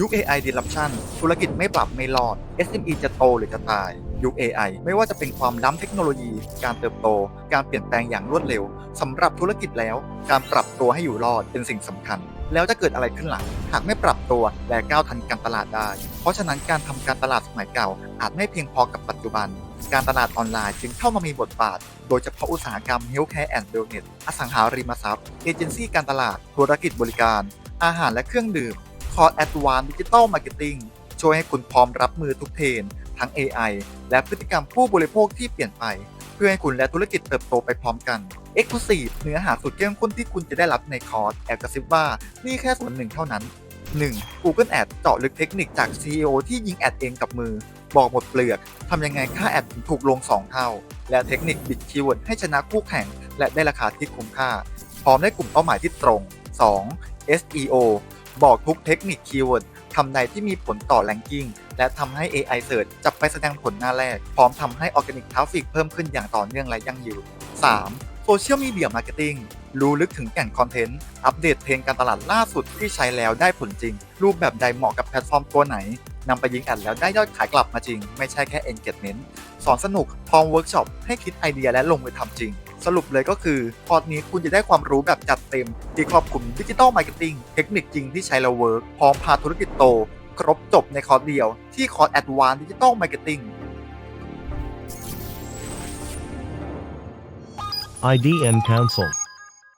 ยุค AI disruption ธุรกิจไม่ปรับไม่รอด SME จะโตหรือจะตาย ยุค AI ไม่ว่าจะเป็นความล้ำเทคโนโลยี การเติบโต การเปลี่ยนแปลงอย่างรวดเร็วสำหรับธุรกิจแล้ว การปรับตัวให้อยู่รอดเป็นสิ่งสำคัญ แล้วจะเกิดอะไรขึ้นหลัง หากไม่ปรับตัวและก้าวทันการตลาดได้ เพราะฉะนั้นการทำการตลาดสมัยเก่า อาจไม่เพียงพอกับปัจจุบัน การตลาดออนไลน์จึงเข้ามามีบทบาท โดยเฉพาะอุตสาหกรรม Healthcare and Wellness อสังหาริมทรัพย์ เอเจนซี่การตลาด ธุรกิจบริการ อาหารและเครื่องดื่ม คอร์ Advanced Digital Marketing ช่วยให้คุณพร้อมรับมือทุกเทรนด์ทั้ง AI และพฤติกรรมผู้บริโภคที่เปลี่ยนไป เพื่อให้คุณและธุรกิจเติบโตไปพร้อมกัน Exclusive เนื้อหาสุดเข้มข้นที่คุณจะได้รับในคอร์สแอบกระซิบว่านี่แค่ส่วนหนึ่งเท่านั้น 1. Google Ad เจาะลึกเทคนิคจาก CEO ที่ยิงแอดเองกับมือ บอกหมดเปลือกทำยังไงค่าแอดถึงถูกลง 2 เท่า และเทคนิคบิดคีย์เวิร์ดให้ชนะคู่แข่ง และได้ราคาที่คุ้มค่า พร้อมได้กลุ่มเป้าหมายที่ตรง 2. SEO บอกทุกเทคนิคคีย์เวิร์ดทำใดที่มีผลต่อแรงกิ้งและทำให้ AI Search จับไปแสดงผลหน้าแรก พร้อมทำให้ Organic Traffic เพิ่มขึ้นอย่างต่อเนื่องและยั่งยืน 3. Social Media Marketing รู้ลึกถึงแก่นคอนเทนต์ อัปเดตเทรนการตลาดล่าสุดที่ใช้แล้วได้ผลจริง รูปแบบใดเหมาะกับแพลตฟอร์มตัวไหนนำไปยิงแอดแล้วได้ยอดขายกลับมาจริง ไม่ใช่แค่ engagement สอนสนุกพร้อมเวิร์กช็อปให้คิดไอเดียและลงมือทำจริง สรุปเลยก็คือ คอร์สนี้คุณจะได้ความรู้แบบจัดเต็ม ที่ครอบคลุมดิจิตอลมาร์เก็ตติ้งเทคนิคจริงที่ใช้แล้วเวิร์กพร้อมพาธุรกิจโต ครบจบในคอร์สเดียว ที่คอร์ส Advanced Digital Marketing IDN Council